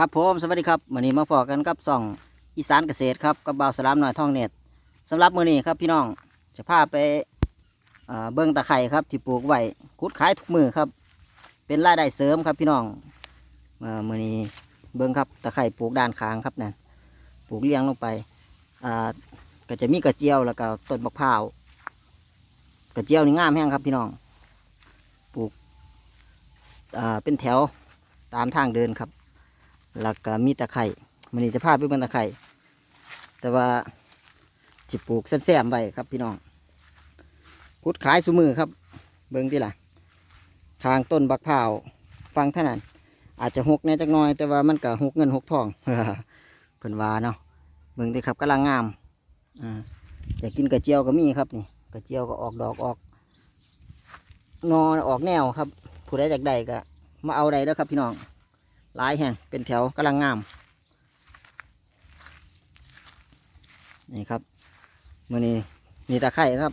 ครับผมสวัสดีครับวันนี้มาพอกันกับส่องอีสานเกษตรครับกับบ่าวสลามหน่อยท่องเน็ตสำหรับมื้อนี้ครับพี่น้องจะพาไปเบิ้งตะไคร่ครับที่ปลูกไว้คุดขายทุกมือครับ เป็นรายได้เสริมครับพี่น้องมื้อนี้เบิ้งครับตะไคร่ปลูกด้านข้างครับนั่นปลูกเลี้ยงลงไปอาก็จะมีกระเจียวแล้วก็ต้นมะพร้าวกระเจียวนี่งามแห้งครับพี่น้องปลูกเป็นแถวตามทางเดินครับ แล้วก็มีตะไคร่มันนี้จะพาไปเบิ่งตะไคร่แต่ว่าจิปลูกแซมๆไว้ครับพี่น้องพุดขายสุมือครับ เบิ่งที่ล่ะทางต้นบักพร้าวฟังเท่านั้น อาจจะหกแน่จักน่อย แต่ว่ามันก็หกเงินหกทองเพิ่นว่าเนาะเบิ่งที่ครับกำลังงามอ่าอยากกินกระเจียวก็มีครับนี่กระเจียวก็ออกดอกออกนอนออกแนวครับ ผู้ใดอยากได้ก็มาเอาได้แล้วครับพี่น้อง หลายแห่งเป็นแถวกำลังงาม นี่ครับมือนี้นี่ตะไคร่ครับ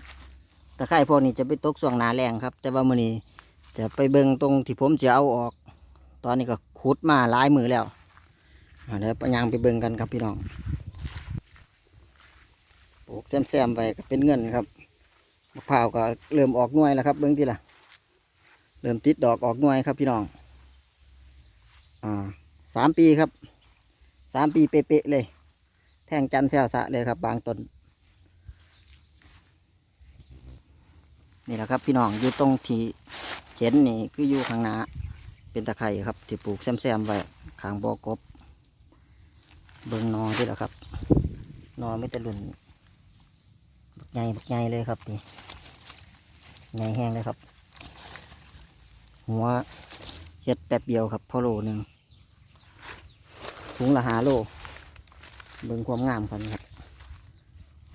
ตะไคร่พวกนี้จะไปตกส่วงหนาแรงครับ แต่ว่ามือนี้จะไปเบิงตรงที่ผมจะเอาออก ตอนนี้ก็ขุดมาหลายมือแล้วเดี๋ยวไปยางไปเบิงกันครับพี่น้องปลูกแซมๆไปเป็นเงินครับมะพร้าวก็เริ่มออกน่วยแล้วครับ เบิ้งที่ละเริ่มติดดอกออกน่วยครับพี่น้อง อ่าสามปีครับสามปีเป๊ะๆเลย แท่งจันแซวสะเลยครับ บางต้นนี่แหละครับพี่น้องอยู่ตรงที่เห็นนี่คืออยู่ข้างหน้าเป็นตะไคร่ครับ ที่ปลูกแซมๆไว้ข้างบ่อกบ เบิงนอด้วยแหละครับ นอไม่แต่รุ่นบักใหญ่บักใหญ่เลยครับนี่ใหญ่แห้งเลยครับ หัวเฮ็ดแป๊บเดียวครับพอโลหนึ่ง ถุงละหาโลเบิ่งความงามกันครับ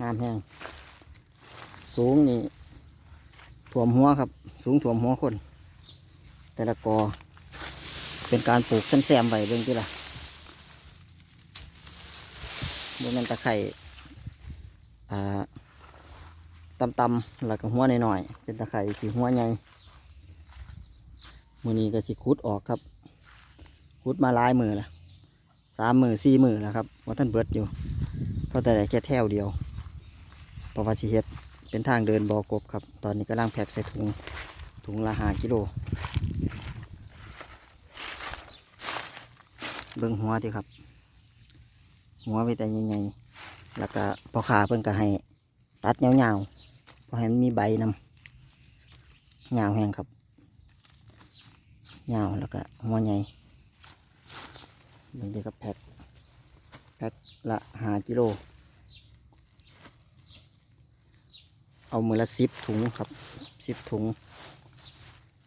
งามแห้งสูงนี่ถ่วมหัวครับ สูงถ่วมหัวคน แต่ละกอ เป็นการปลูกชั้นแซมไว้เบิ่งที่ละบนมันตะไคร่อ่าตำๆแล้วก็หัวหน่อยๆเป็นตะไคร่ที่หัวใหญ่มือนี้ก็สิคุดออกครับคุดมาลายมือละ สามมือสี่มือแล้วครับว่าท่านเบิดอยู่เพราะแต่ได้แค่แถวเดียวเพราะว่าสิเฮ็ดเป็นทางเดินบอกบครับ ตอนนี้กำลังแพ็กใส่ถุงถุงละหากิโลเบิ่งหัวดิครับ หัวไปแต่ใหญ่ๆแล้วก็พอขาเพิ่นก็ให้ตัดยาๆพราะให้มันมีใบนำยาแห้งครับยาแล้วก็หัวใหญ่ นี่เด็กก็แพ็คแพ็คละหากิโล เอามือละสิบถุงครับสิบถุง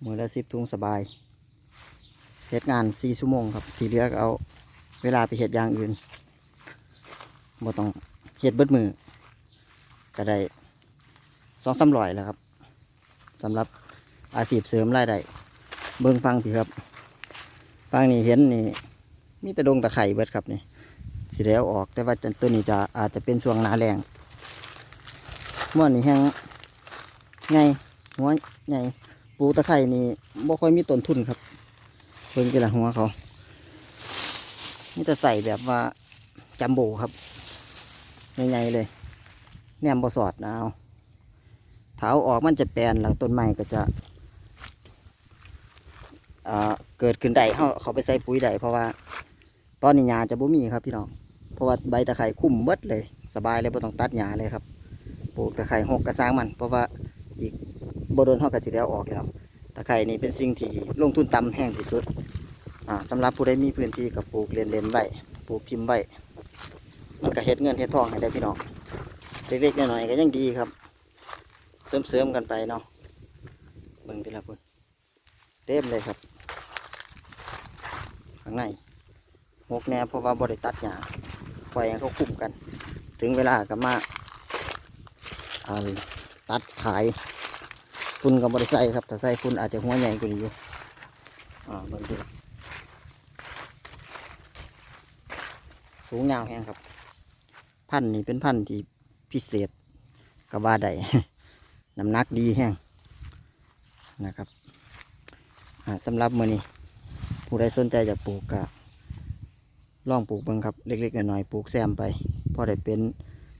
มือละสิบถุงสบายเฮ็ดงานสี่ชั่วโมงครับ ที่เหลือก็เอาเวลาไปเฮ็ดอย่างอื่นบ่ต้องเฮ็ดเบิดมือก็ได้สองสามร้อยแล้วครับสำหรับอาชีพเสริมรายได้เบิ้งฟังพี่ครับฟังนี่เห็นนี่ มีแต่ดงตะไคร่เบิดครับนี่สิแล้วออกแต่ว่าตัวนี้จะอาจจะเป็นช่วงหนาแรงม่วนนี่แห้งไงหัวไงปูตะไคร่นี่บ่ค่อยมีต้นทุนครับเบิ่งกี่ละหัวเขานี่จะใส่แบบว่าจัมโบ้ครับใหญ่ๆเลยแนมบ่สอดนะเอาเท้าออกมันจะแปลนแล้วต้นไม้ก็จะอ่าเกิดขึ้นได้เขาเขาไปใส่ปุ๋ยได้เพราะว่า ตอนนี้หญ้าจะบ่มีครับพี่น้องเพราะว่าใบตะไคร่คุ้มเบิดเลย สบายเลยบ่ต้องตัดหญ้าเลยครับปลูกตะไคร่หกกระซ้างมัน เพราะว่าอีกบ่โดนเฮาก็สิแล้วออกแล้วตะไคร่นี่เป็นสิ่งที่ลงทุนต่ำแห้งที่สุดอ่าสำหรับผู้ใดมีพื้นที่ก็ปลูกเล่นๆไว้ปลูกทิมไว้มันก็เฮ็ดเงินเฮ็ดทองให้ได้พี่น้องเล็กๆน้อยๆก็ยังดีครับ เสริมๆกันไปเนาะเบิ่งทีละพุ่นเต็มเลยครับข้างใน หกแนวเพราะว่าบริตัดหญ้าปล่อยให้เขาคุ้มกัน ถึงเวลาก็มาตัดขายฝุ่นกับบริใส่ครับถ้าใส่ฝุ่นอาจจะหัวใหญ่กว่านี้อยู่อ่าเบิ่งดูสูงยาวแห้งครับ พันธุ์นี่เป็นพันธุ์ที่พิเศษกับว่าได้น้ำหนักดีแห้งนะครับอ่าสำหรับมือนี้ ผู้ใดสนใจจะปลูกก็ ลองปลูกเบิ่งครับเล็กๆหน่อยๆปลูกแซมไปพอได้เป็น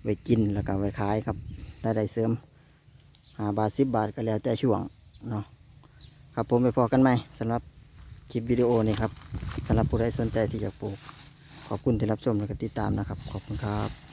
ไว้กินแล้วก็ไว้ขายครับได้ได้เสริมหาบาทสิบบาทก็แล้วแต่ช่วงเนาะครับผมไปพอกันไหมสำหรับคลิปวิดีโอนี้ครับสำหรับผู้ใดสนใจที่จะปลูก ขอบคุณที่รับชมและติดตามนะครับ ขอบคุณครับ